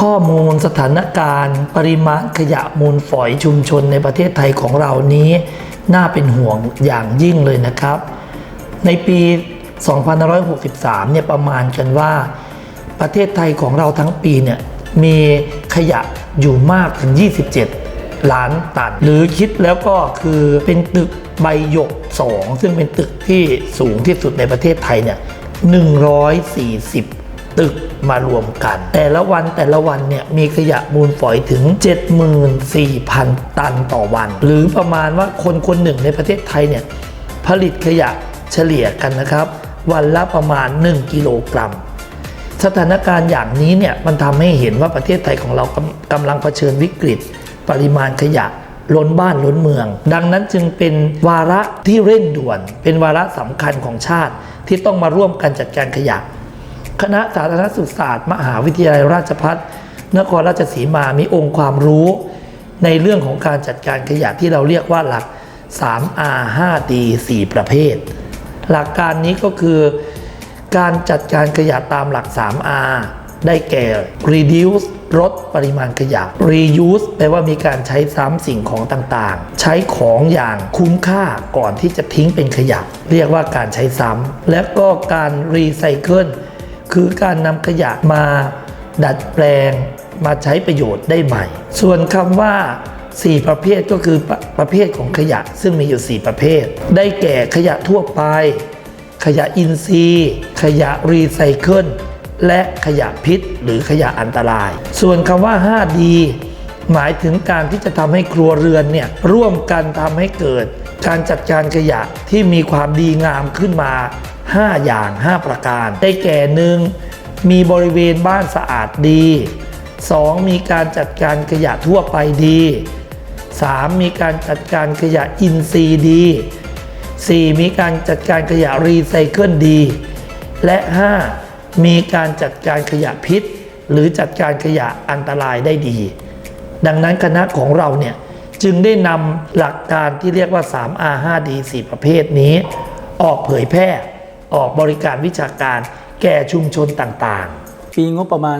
ข้อมูลสถานการณ์ ปริมาณขยะมูลฝอยชุมชนในประเทศไทยของเรานี้ น่าเป็นห่วงอย่างยิ่งเลยนะครับ ในปี 2563 เนี่ยประมาณกันว่า ประเทศไทยของเราทั้งปีเนี่ยมีขยะอยู่มากถึง 27 ล้านตัน หรือคิดแล้วก็คือเป็นตึกใบหยก 2 ซึ่งเป็นตึกที่สูงที่สุดในประเทศไทยเนี่ย140 ตึก มารวมกัน แต่ละวันแต่ละวันเนี่ยมีขยะมูลฝอยถึง 74,000 ตันต่อวัน หรือประมาณว่าคนคนหนึ่งในประเทศไทยเนี่ยผลิตขยะเฉลี่ยกันนะครับ วันละประมาณ 1 กิโลกรัม สถานการณ์อย่างนี้เนี่ยมันทำให้เห็นว่าประเทศไทยของเรากำกำลังเผชิญวิกฤต ปริมาณขยะล้นบ้านล้นเมือง ดังนั้นจึงเป็นวาระที่เร่งด่วน เป็นวาระสำคัญของชาติที่ต้องมาร่วมกันจัดการขยะ คณะสาธารณสุขศาสตร์ มหาวิทยาลัยราชภัฏนครราชสีมามีองค์ความรู้ ในเรื่องของการจัดการขยะที่เราเรียกว่าหลัก 3R 5D 4 ประเภท หลักการนี้ก็คือการจัดการขยะตามหลัก 3R ได้แก่ reduce ลดปริมาณขยะ reuse แปลว่ามีการใช้ซ้ำสิ่งของต่างๆ ใช้ของอย่างคุ้มค่าก่อนที่จะทิ้งเป็นขยะ เรียกว่าการใช้ซ้ำ และก็การ recycle คือการนำขยะมาดัดแปลงมาใช้ประโยชน์ได้ใหม่ ส่วนคำว่า 4 ประเภทก็คือประประเภทของขยะ ซึ่งมีอยู่ 4 ประเภท ได้แก่ขยะทั่วไป ขยะอินทรีย์ ขยะรีไซเคิลและขยะพิษ หรือขยะอันตราย ส่วนคำว่า 5D หมายถึงการที่จะทำให้ครัวเรือนเนี่ยร่วมกันทำให้เกิด การจัดการขยะที่มีความดีงามขึ้นมา 5 อย่าง 5 ประการ ได้แก่หนึ่งมีบริเวณบ้านสะอาดดี 2. มีการจัดการขยะทั่วไปดี 3. มีการจัดการขยะอินทรีย์ดี 4. มีการจัดการขยะรีไซเคิลดี และ 5. มีการจัดการขยะพิษ หรือจัดการขยะอันตรายได้ดี ดังนั้นคณะของเราเนี่ย จึงได้นำหลักการที่เรียกว่า 3R 5D 4 ประเภทนี้ ออกเผยแพร่ ออกบริการวิชาการ แก่ชุมชนต่างๆ ปีงบประมาณ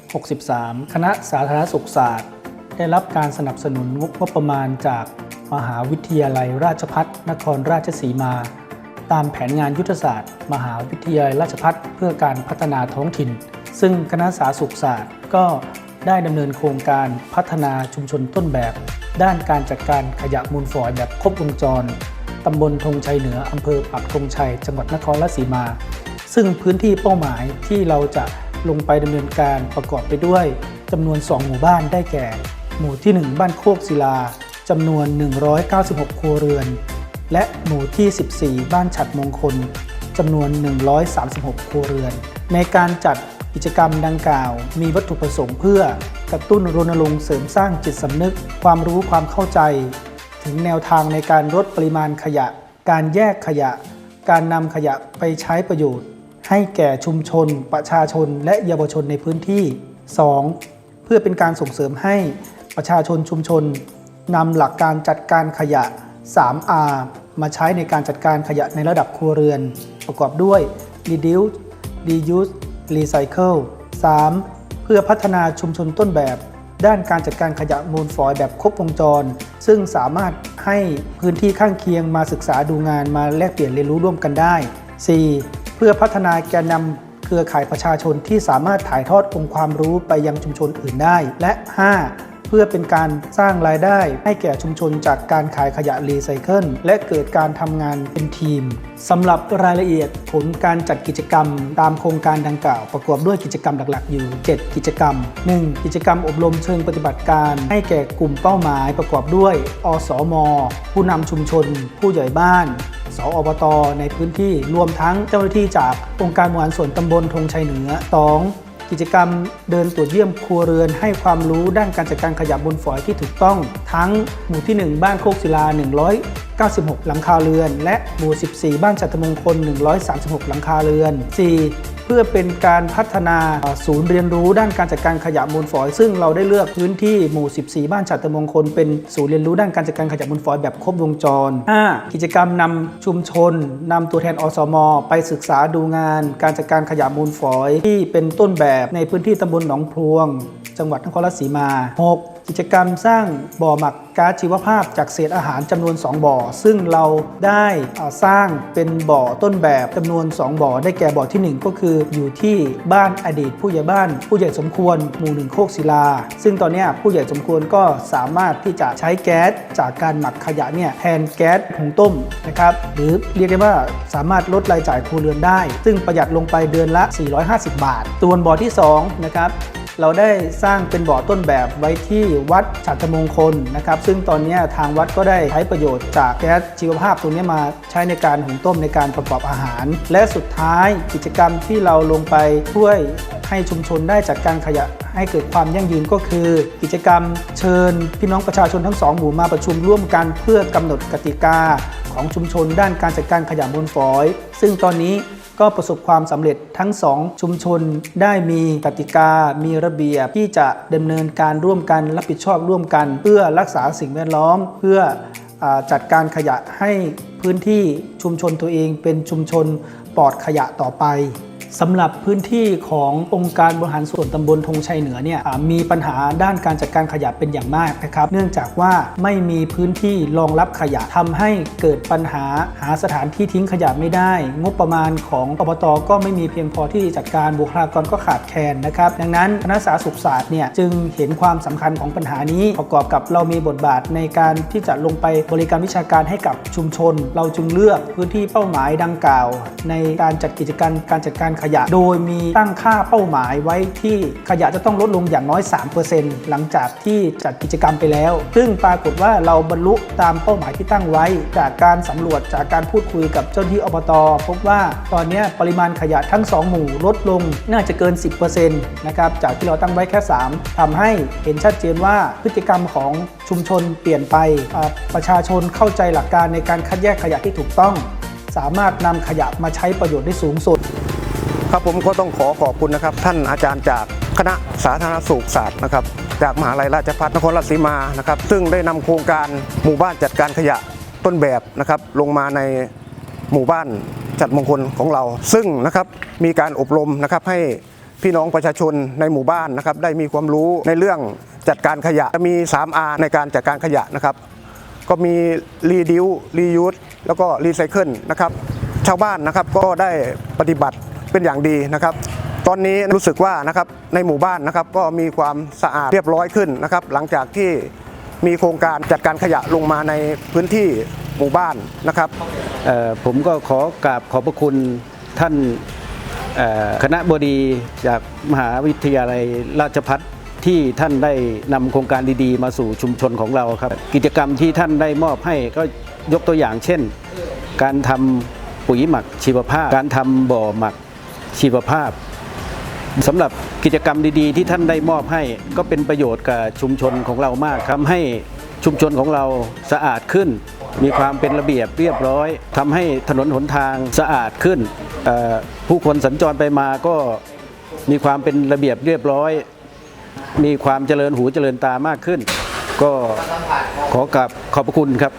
2563 คณะสาธารณสุขศาสตร์ ได้รับการสนับสนุนงบงบประมาณจากมหาวิทยาลัยราชพัฒนครราชสีมา ตามแผนงานยุทธศาสตร์ มหาวิทยาลัยราชพัฒเพื่อการพัฒนาท้องถิ่น ซึ่งคณะสาธารณสุขศาสตร์ก็ ได้ดำเนินโครงการพัฒนาชุมชนต้นแบบ ด้านการจัดการขยะมูลฝอยแบบครบวงจรตำบลธงชัยเหนืออำเภอปักธงชัย จังหวัดนครราชสีมา ซึ่งพื้นที่เป้าหมายที่เราจะลงไปดำเนินการประกอบไปด้วยจำนวน 2 หมู่บ้านได้แก่ หมู่ที่ 1 บ้านโคกศิลาจำนวน 196 ครัวเรือน และหมู่ที่ 14 บ้านฉัดมงคลจำนวน 136 ครัวเรือน ในการจัด กิจกรรมดังกล่าว มีวัตถุประสงค์เพื่อกระตุ้นรณรงค์เสริมสร้างจิตสำนึก ความรู้ความเข้าใจ ถึงแนวทางในการลดปริมาณขยะ การแยกขยะ การนำขยะไปใช้ประโยชน์ ให้แก่ชุมชน ประชาชน และเยาวชนในพื้นที่ 2. เพื่อเป็นการส่งเสริมให้ประชาชนชุมชนนำหลักการจัดการขยะ 3R มาใช้ในการจัดการขยะในระดับครัวเรือน ประกอบด้วย reduce reuse รีไซเคิล 3. เพื่อพัฒนาชุมชนต้นแบบ ด้านการจัดการขยะมูลฝอยแบบครบวงจร ซึ่งสามารถให้พื้นที่ข้างเคียงมาศึกษาดูงานมาแลกเปลี่ยนเรียนรู้ร่วมกันได้ 4. เพื่อพัฒนาแกนนำเครือข่ายประชาชนที่สามารถถ่ายทอดองค์ความรู้ไปยังชุมชนอื่นได้ และ 5. เพื่อเป็นการสร้างรายได้ให้แก่ชุมชนจากการขายขยะรีไซเคิลและเกิดการทำงานเป็นทีมสำหรับรายละเอียดผลการจัดกิจกรรม ตามโครงการดังกล่าว ประกอบด้วยกิจกรรมหลักๆ อยู่ 7 กิจกรรม 1. กิจกรรมอบรมเชิงปฏิบัติการให้แก่กลุ่มเป้าหมาย ประกอบด้วย อสม ผู้นำชุมชน ผู้ใหญ่บ้านสออบต ในพื้นที่รวมทั้งเจ้าหน้าที่จากองค์การบริหารส่วนตำบลธงชัยเหนือ 2. กิจกรรมเดินตรวจเยี่ยมครัวเรือนให้ความรู้ด้านการจัดการขยะบนฝอยที่ถูกต้อง ทั้งหมู่ที่ 1 บ้านโคกศิลา96 หลังคาเรือน และหมู่ 14 บ้านจัตมงคล 136 หลังคาเรือน 4. เพื่อเป็นการพัฒนาศูนย์เรียนรู้ด้านการจัดการขยะมูลฝอย ซึ่งเราได้เลือกพื้นที่หมู่ 14 บ้านจัตมงคล เป็นศูนย์เรียนรู้ด้านการจัดการขยะมูลฝอยแบบครบวงจร 5. กิจกรรมนำชุมชนนำตัวแทนอสม ไปศึกษาดูงาน การจัดการขยะมูลฝอย ที่เป็นต้นแบบในพื้นที่ตำบลหนองพลวง จังหวัดนครราชสีมา 6. กิจกรรมสร้างบ่อหมักก๊าซชีวภาพจากเศษอาหารจำนวน 2 บ่อ ซึ่งเราได้สร้างเป็นบ่อต้นแบบจำนวน 2 บ่อ ได้แก่บ่อทีหนึ่1 ก็คืออยู่ที่บ้านอดีตผู้ใหญ่บ้าน ผู้ใหญ่สมควรหมู่หนึ่งโคกศิลา ซึ่งตอนนี้ผู้ใหญ่สมควรก็สามารถที่จะใช้แก๊สจากการหมักขยะเนี่ยแทนแก๊สหุงต้มนะครับหรือเรียกได้ว่าสามารถลดรายจ่ายครัวเรือนได้ ซึ่งประหยัดลงไปเดือนละ 450 บาทส่วนบ่อที่สองนะครับ เราได้สร้างเป็นบ่อต้นแบบไว้ที่วัดฉัตรมงคลนะครับ ซึ่งตอนนี้ทางวัดก็ได้ใช้ประโยชน์จากแก๊สชีวภาพตรงนี้มาใช้ในการหุงต้มในการประกอบอาหาร และสุดท้ายกิจกรรมที่เราลงไปช่วยให้ชุมชนได้จัดการขยะให้เกิดความยั่งยืนก็คือ กิจกรรมเชิญพี่น้องประชาชนทั้งสองหมู่มาประชุมร่วมกันเพื่อกำหนดกติกาของชุมชนด้านการจัดการขยะมูลฝอย ซึ่งตอนนี้ ก็ประสบความสำเร็จทั้งสองชุมชนได้มีกติกา มีระเบียบที่จะดำเนินการร่วมกันรับผิดชอบร่วมกัน เพื่อรักษาสิ่งแวดล้อม เพื่อจัดการขยะให้พื้นที่ชุมชนตัวเองเป็นชุมชนปลอดขยะต่อไป สำหรับพื้นที่ขององค์การบริหารส่วนตำบลธงชัยเหนือเนี่ยมีปัญหาด้านการจัดการขยะเป็นอย่างมากนะครับ เนื่องจากว่าไม่มีพื้นที่รองรับขยะทำให้เกิดปัญหาหาสถานที่ทิ้งขยะไม่ได้ งบประมาณของอบตก็ไม่มีเพียงพอที่จัดการบุคลากรก็ขาดแคลนนะครับ ดังนั้นคณะสาธารณสุขศาสตร์เนี่ยจึงเห็นความสำคัญของปัญหานี้ประกอบกับเรามีบทบาทในการที่จะลงไปบริการวิชาการให้กับชุมชน เราจึงเลือกพื้นที่เป้าหมายดังกล่าว ในการจัดกิจการการจัดการขยะ โดยมีตั้งค่าเป้าหมายไว้ที่ขยะจะต้องลดลงอย่างน้อย 3%หลังจากที่จัดกิจกรรมไปแล้ว ซึ่งปรากฏว่าเราบรรลุตามเป้าหมายที่ตั้งไว้ จากการสำรวจจากการพูดคุยกับเจ้าหน้าที่อบต พบว่าตอนนี้ปริมาณขยะทั้ง 2 หมู่ลดลงน่าจะเกิน 10%นะครับจากที่เราตั้งไว้แค่ 3ทำให้เห็นชัดเจนว่าพฤติกรรมของชุมชนเปลี่ยนไป ประชาชนเข้าใจหลักการในการคัดแยกขยะที่ถูกต้อง สามารถนำขยะมาใช้ประโยชน์ได้สูงสุด ครับผมก็ต้องขอขอบคุณนะครับ ท่านอาจารย์จากคณะสาธารณสุขศาสตร์นะครับ จากมหาลัยราชภัฏนครราชสีมานะครับ ซึ่งได้นำโครงการหมู่บ้านจัดการขยะต้นแบบนะครับ ลงมาในหมู่บ้านจัดมงคลของเรา ซึ่งนะครับมีการอบรมนะครับให้พี่น้องประชาชนในหมู่บ้านนะครับ ได้มีความรู้ในเรื่องจัดการขยะจะมี 3R ในการจัดการขยะนะครับ ก็มีรีดิวรียูสแล้วก็รีไซเคิลนะครับ ชาวบ้านนะครับก็ได้ปฏิบัติ เป็นอย่างดีนะครับ ตอนนี้รู้สึกว่านะครับในหมู่บ้านนะครับก็มีความสะอาดเรียบร้อยขึ้นนะครับ หลังจากที่มีโครงการจัดการขยะลงมาในพื้นที่หมู่บ้านนะครับผมก็ขอกราบขอบพระคุณท่านคณะบดีจากมหาวิทยาลัยราชพัฒที่ท่านได้นำโครงการดีๆ มาสู่ชุมชนของเราครับ กิจกรรมที่ท่านได้มอบให้ก็ยกตัวอย่างเช่น การทำปุ๋ยหมักชีวภาพ การทำบ่อหมัก ชีวภาพสำหรับกิจกรรมดีๆ ที่ท่านได้มอบให้ ก็เป็นประโยชน์กับชุมชนของเรามากทำให้ชุมชนของเราสะอาดขึ้น มีความเป็นระเบียบเรียบร้อยทำให้ถนนหนทางสะอาดขึ้น ผู้คนสัญจรไปมาก็มีความเป็นระเบียบเรียบร้อย มีความเจริญหูเจริญตามากขึ้น ก็ขอกราบขอบพระคุณครับ